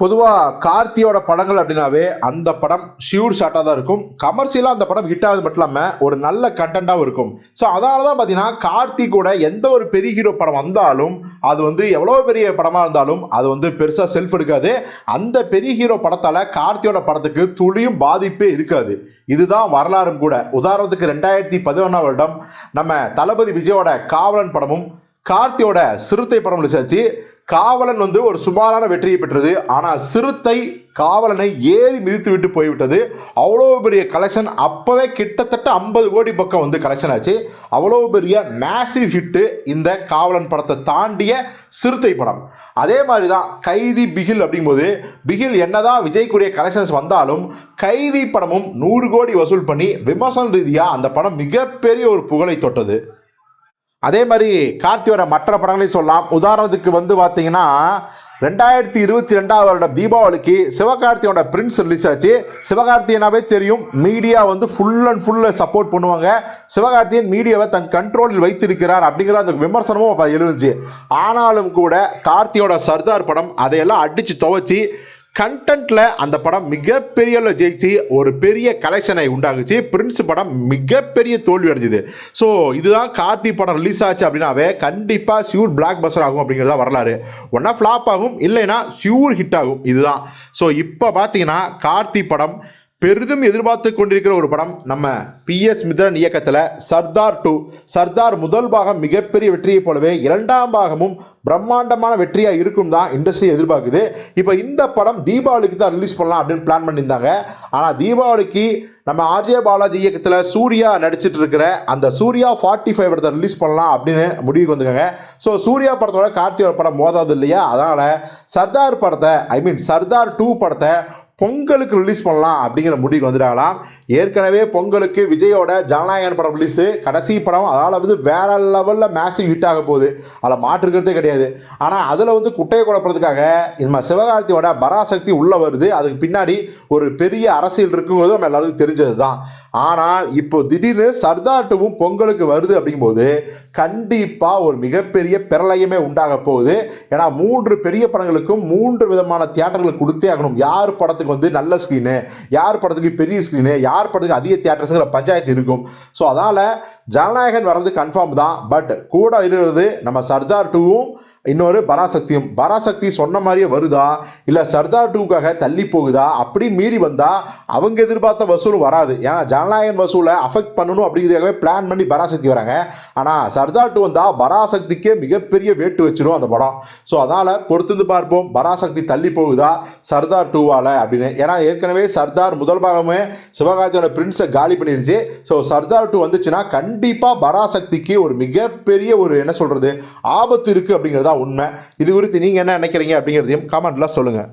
பொதுவாக கார்த்தியோட படங்கள் அப்படின்னாவே அந்த படம் ஷியூர் ஷாட்டாக தான் இருக்கும். கமர்ஷியலாக அந்த படம் ஹிட் ஆகுது மட்டும் இல்லாமல் ஒரு நல்ல கண்டென்ட்டாகவும் இருக்கும். ஸோ அதனால தான் பார்த்தீங்கன்னா கார்த்தி கூட எந்த ஒரு பெரிய ஹீரோ படம் வந்தாலும் அது வந்து எவ்வளோ பெரிய படமாக இருந்தாலும் அது வந்து பெருசாக செல்ஃப் எடுக்காது. அந்த பெரிய ஹீரோ படத்தால் கார்த்தியோட படத்துக்கு துளியும் பாதிப்பே இருக்காது. இதுதான் வரலாறும் கூட. உதாரணத்துக்கு ரெண்டாயிரத்தி பதினொன்றாம் வருடம் நம்ம தளபதி விஜயோட காவலன் படமும் கார்த்தியோட சிறுத்தை படம் விசாரிச்சு காவலன் வந்து ஒரு சுமாரான வெற்றியை பெற்றது. ஆனால் சிறுத்தை காவலனை ஏறி மிதித்து விட்டு போய்விட்டது. அவ்வளோ பெரிய கலெக்ஷன் அப்போவே கிட்டத்தட்ட ஐம்பது கோடி பக்கம் வந்து கலெக்ஷன் ஆச்சு. அவ்வளோ பெரிய மேசிவ் ஹிட்டு இந்த காவலன் படத்தை தாண்டிய சிறுத்தை படம். அதே மாதிரி தான் கைதி பிகில் அப்படிங்கும்போது பிகில் என்னதான் விஜய்க்குரிய கலெக்ஷன்ஸ் வந்தாலும் கைதி படமும் நூறு கோடி வசூல் பண்ணி விமர்சன ரீதியாக அந்த படம் மிகப்பெரிய ஒரு புகழை தொட்டது. அதே மாதிரி கார்த்தியோட மற்ற படங்களையும் சொல்லலாம். உதாரணத்துக்கு வந்து பார்த்தீங்கன்னா ரெண்டாயிரத்தி இருபத்தி ரெண்டாவது வருடம் தீபாவளிக்கு சிவகார்த்தியோட பிரின்ஸ் ரிலீஸ் ஆச்சு. சிவகார்த்தியனாவே தெரியும் மீடியா வந்து ஃபுல் அண்ட் ஃபுல்ல சப்போர்ட் பண்ணுவாங்க. சிவகார்த்தியன் மீடியாவை தன் கண்ட்ரோலில் வைத்திருக்கிறார் அப்படிங்கிற அந்த விமர்சனமும் எழுந்துச்சு. ஆனாலும் கூட கார்த்தியோட சர்தார் படம் அதையெல்லாம் அடித்து துவைச்சி கண்டென்ட்ல அந்த படம் மிகப்பெரிய அளவுல ஜெயிச்சு ஒரு பெரிய கலெக்ஷனை உண்டாகுச்சு பிரின்ஸ் படம் மிகப்பெரிய தோல்வி அடைஞ்சுது. ஸோ இதுதான் கார்த்தி படம் ரிலீஸ் ஆச்சு அப்படின்னாவே கண்டிப்பாக சியூர் பிளாக் பஸ்டர் ஆகும் அப்படிங்கிறதா வரலாறு. ஒன்றா ஃப்ளாப் ஆகும் இல்லைன்னா சியூர் ஹிட் ஆகும். இதுதான். ஸோ இப்போ பார்த்தீங்கன்னா கார்த்தி படம் பெரிதும் எதிர்பார்த்து கொண்டிருக்கிற ஒரு படம் நம்ம பிஎஸ் மித்ரன் இயக்கத்தில் சர்தார் டூ. சர்தார் முதல் பாகம் மிகப்பெரிய வெற்றியைப் போலவே இரண்டாம் பாகமும் பிரம்மாண்டமான வெற்றியாக இருக்கும் தான் இண்டஸ்ட்ரி எதிர்பார்க்குது. இப்போ இந்த படம் தீபாவளிக்கு தான் ரிலீஸ் பண்ணலாம் அப்படின்னு பிளான் பண்ணியிருந்தாங்க. ஆனால் தீபாவளிக்கு நம்ம ஆர்ஜே பாலாஜி இயக்கத்தில் சூர்யா நடிச்சிட்டு இருக்கிற அந்த சூர்யா ஃபார்ட்டி ஃபைவ் படத்தை ரிலீஸ் பண்ணலாம் அப்படின்னு முடிவுக்கு வந்துக்கோங்க ஸோ சூர்யா படத்தோட கார்த்தியோட படம் மோதாது இல்லையா? அதனால் சர்தார் படத்தை ஐ மீன் சர்தார் டூ படத்தை பொங்கலுக்கு ரிலீஸ் பண்ணலாம் அப்படிங்கிற முடிவுக்கு வந்துட்டாங்களாம் ஏற்கனவே பொங்கலுக்கு விஜயோட ஜனநாயகன் படம் ரிலீஸு கடைசி படம் அதனால் வந்து வேற லெவலில் மேசிவ் ஹிட் ஆக போகுது. அதில் மாற்றுக்கிறதே கிடையாது. ஆனால் அதில் வந்து குட்டையை குழப்பறதுக்காக நம்ம சிவகார்த்தியோட பராசக்தி உள்ளே வருது. அதுக்கு பின்னாடி ஒரு பெரிய அரசியல் இருக்குங்கிறது நம்ம எல்லாருக்கும் தெரிஞ்சது தான் ஆனால் இப்போ திடீர்னு சர்தாட்டமும் பொங்கலுக்கு வருது அப்படிங்கும்போது கண்டிப்பாக ஒரு மிகப்பெரிய பிரளயமே உண்டாக போகுது. ஏன்னா மூன்று பெரிய படங்களுக்கும் மூன்று விதமான தியேட்டர்களுக்கு கொடுத்தே ஆகணும். யார் படத்துக்கு வந்து நல்ல ஸ்க்ரீனு யார் படத்துக்கு பெரிய ஸ்க்ரீனு யார் படத்துக்கு அதிக தியேட்டர்ஸுங்கிற பஞ்சாயத்து இருக்கும். ஸோ அதனால் ஜனநாயகன் வர்றது கன்ஃபார்ம் தான். பட் கூட இருக்கிறது நம்ம சர்தார் டூவும் இன்னொரு பராசக்தியும். பராசக்தி சொன்ன மாதிரியே வருதா? இல்லை சர்தார் டூக்காக தள்ளி போகுதா? அப்படி மீறி வந்தால் அவங்க எதிர்பார்த்த வசூலும் வராது. ஏன்னா ஜனநாயகன் வசூலை அஃபெக்ட் பண்ணணும் அப்படிங்கிறதுக்காகவே பிளான் பண்ணி பராசக்தி வராங்க. ஆனால் சர்தார் டூ வந்தால் பராசக்திக்கே மிகப்பெரிய வேட்டு வச்சிரும் அந்த படம். ஸோ அதனால் பொறுத்திருந்து பார்ப்போம். பராசக்தி தள்ளி போகுதா சர்தார் டூவால் அப்படின்னு. ஏன்னா ஏற்கனவே சர்தார் முதல் பாகமே சிவகார்த்தியோட பிரின்ஸை காலி பண்ணிருச்சு. ஸோ சர்தார் டூ வந்துச்சுன்னா கண்டிப்பாக கண்டிப்பாக பராசக்திக்கு ஒரு மிகப்பெரிய ஒரு என்ன சொல்கிறது ஆபத்து இருக்குது அப்படிங்கிறதா உண்மை. இது குறித்து நீங்கள் என்ன நினைக்கிறீங்க அப்படிங்கிறதையும் கமெண்ட்டில் சொல்லுங்கள்